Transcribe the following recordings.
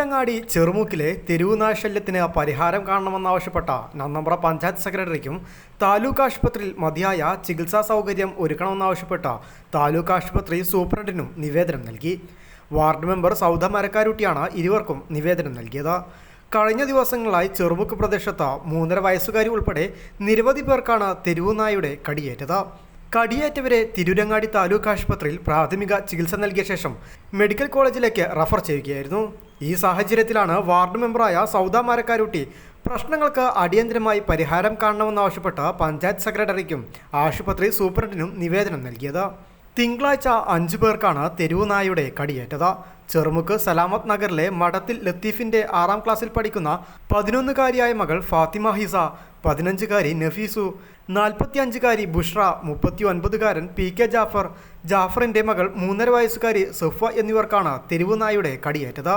തിരൂരങ്ങാടി ചെറുമുക്കിലെ തെരുവുനാശല്യത്തിന് പരിഹാരം കാണണമെന്നാവശ്യപ്പെട്ട നന്നമ്പ്ര പഞ്ചായത്ത് സെക്രട്ടറിക്കും താലൂക്ക് ആശുപത്രിയിൽ മതിയായ ചികിത്സാ സൗകര്യം ഒരുക്കണമെന്നാവശ്യപ്പെട്ട താലൂക്ക് ആശുപത്രി സൂപ്രണ്ടിനും നിവേദനം നൽകി. വാർഡ് മെമ്പർ സൗദ മരക്കാരുട്ടിയാണ് ഇരുവർക്കും നിവേദനം നൽകിയത്. കഴിഞ്ഞ ദിവസങ്ങളായി ചെറുമുക്ക് പ്രദേശത്ത് മൂന്നര വയസ്സുകാരി ഉൾപ്പെടെ നിരവധി പേർക്കാണ് തെരുവുനായുടെ കടിയേറ്റത്. കടിയേറ്റവരെ തിരൂരങ്ങാടി താലൂക്ക് ആശുപത്രിയിൽ പ്രാഥമിക ചികിത്സ നൽകിയ ശേഷം മെഡിക്കൽ കോളേജിലേക്ക് റഫർ ചെയ്യുകയായിരുന്നു. ഈ സാഹചര്യത്തിലാണ് വാർഡ് മെമ്പറായ സൗദ മരക്കാരുട്ടി പ്രശ്നങ്ങൾക്ക് അടിയന്തരമായി പരിഹാരം കാണണമെന്നാവശ്യപ്പെട്ട് പഞ്ചായത്ത് സെക്രട്ടറിക്കും ആശുപത്രി സൂപ്രണ്ടിനും നിവേദനം നൽകിയത്. തിങ്കളാഴ്ച അഞ്ചു പേർക്കാണ് തെരുവുനായുടെ കടിയേറ്റത്. ചെറുമുക്ക് സലാമത്ത് നഗറിലെ മഠത്തിൽ ലത്തീഫിന്റെ ആറാം ക്ലാസ്സിൽ പഠിക്കുന്ന പതിനൊന്നുകാരിയായ മകൾ ഫാത്തിമ ഹിസ പതിനഞ്ചുകാരി നഫീസു നാൽപ്പത്തിയഞ്ചുകാരി ബുഷ്ര മുപ്പത്തി ഒൻപതുകാരൻ പി കെ ജാഫർ ജാഫറിന്റെ മകൾ മൂന്നര വയസ്സുകാരി സുഫ എന്നിവർക്കാണ് തെരുവുനായുടെ കടിയേറ്റത്.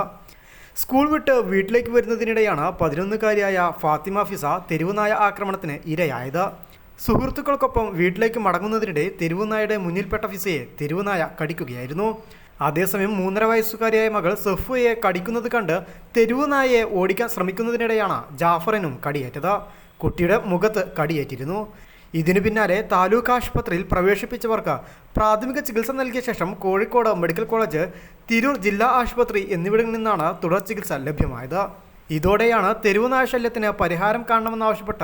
സ്കൂൾ വിട്ട് വീട്ടിലേക്ക് വരുന്നതിനിടെയാണ് പതിനൊന്നുകാരിയായ ഫാത്തിമ ഫിസ തെരുവുനായ ആക്രമണത്തിന് ഇരയായത്. സുഹൃത്തുക്കൾക്കൊപ്പം വീട്ടിലേക്ക് മടങ്ങുന്നതിനിടെ തെരുവുനായയുടെ മുന്നിൽപ്പെട്ട ഫിസയെ തെരുവുനായ കടിക്കുകയായിരുന്നു. അതേസമയം മൂന്നര വയസ്സുകാരിയായ മകൾ സഫുയെ കടിക്കുന്നത് കണ്ട് തെരുവുനായയെ ഓടിക്കാൻ ശ്രമിക്കുന്നതിനിടെയാണ് ജാഫറിനും കടിയേറ്റത്. കുട്ടിയുടെ മുഖത്ത് കടിയേറ്റിരുന്നു. ഇതിനു പിന്നാലെ താലൂക്ക് ആശുപത്രിയിൽ പ്രവേശിപ്പിച്ചവർക്ക് പ്രാഥമിക ചികിത്സ നൽകിയ ശേഷം കോഴിക്കോട് മെഡിക്കൽ കോളേജ് തിരൂർ ജില്ലാ ആശുപത്രി എന്നിവിടങ്ങളിൽ നിന്നാണ് തുടർ ചികിത്സ ലഭ്യമായത്. ഇതോടെയാണ് തെരുവുനായ ശല്യത്തിന് പരിഹാരം കാണണമെന്നാവശ്യപ്പെട്ട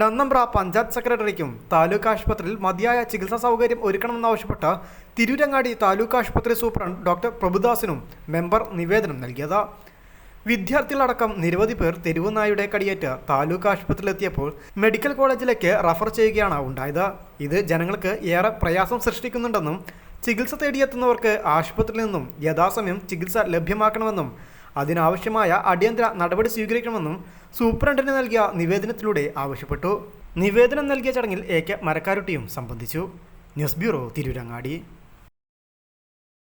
നന്നമ്പ്ര പഞ്ചായത്ത് സെക്രട്ടറിക്കും താലൂക്ക് ആശുപത്രിയിൽ മതിയായ ചികിത്സാ സൗകര്യം ഒരുക്കണമെന്നാവശ്യപ്പെട്ട് തിരൂരങ്ങാടി താലൂക്ക് ആശുപത്രി സൂപ്രണ്ട് ഡോക്ടർ പ്രഭുദാസിനും മെമ്പർ നിവേദനം നൽകിയത്. വിദ്യാർത്ഥികളടക്കം നിരവധി പേർ തെരുവുനായുടെ കടിയേറ്റ് താലൂക്ക് ആശുപത്രിയിലെത്തിയപ്പോൾ മെഡിക്കൽ കോളേജിലേക്ക് റഫർ ചെയ്യുകയാണ് ഉണ്ടായത്. ഇത് ജനങ്ങൾക്ക് ഏറെ പ്രയാസം സൃഷ്ടിക്കുന്നുണ്ടെന്നും ചികിത്സ തേടിയെത്തുന്നവർക്ക് ആശുപത്രിയിൽ നിന്നും യഥാസമയം ചികിത്സ ലഭ്യമാക്കണമെന്നും അതിനാവശ്യമായ അടിയന്തര നടപടി സ്വീകരിക്കണമെന്നും സൂപ്രണ്ടിന് നൽകിയ നിവേദനത്തിലൂടെ ആവശ്യപ്പെട്ടു. നിവേദനം നൽകിയ ചടങ്ങിൽ എ കെ മരക്കാരുട്ടിയും സംബന്ധിച്ചു. News bureau Tirurangadi.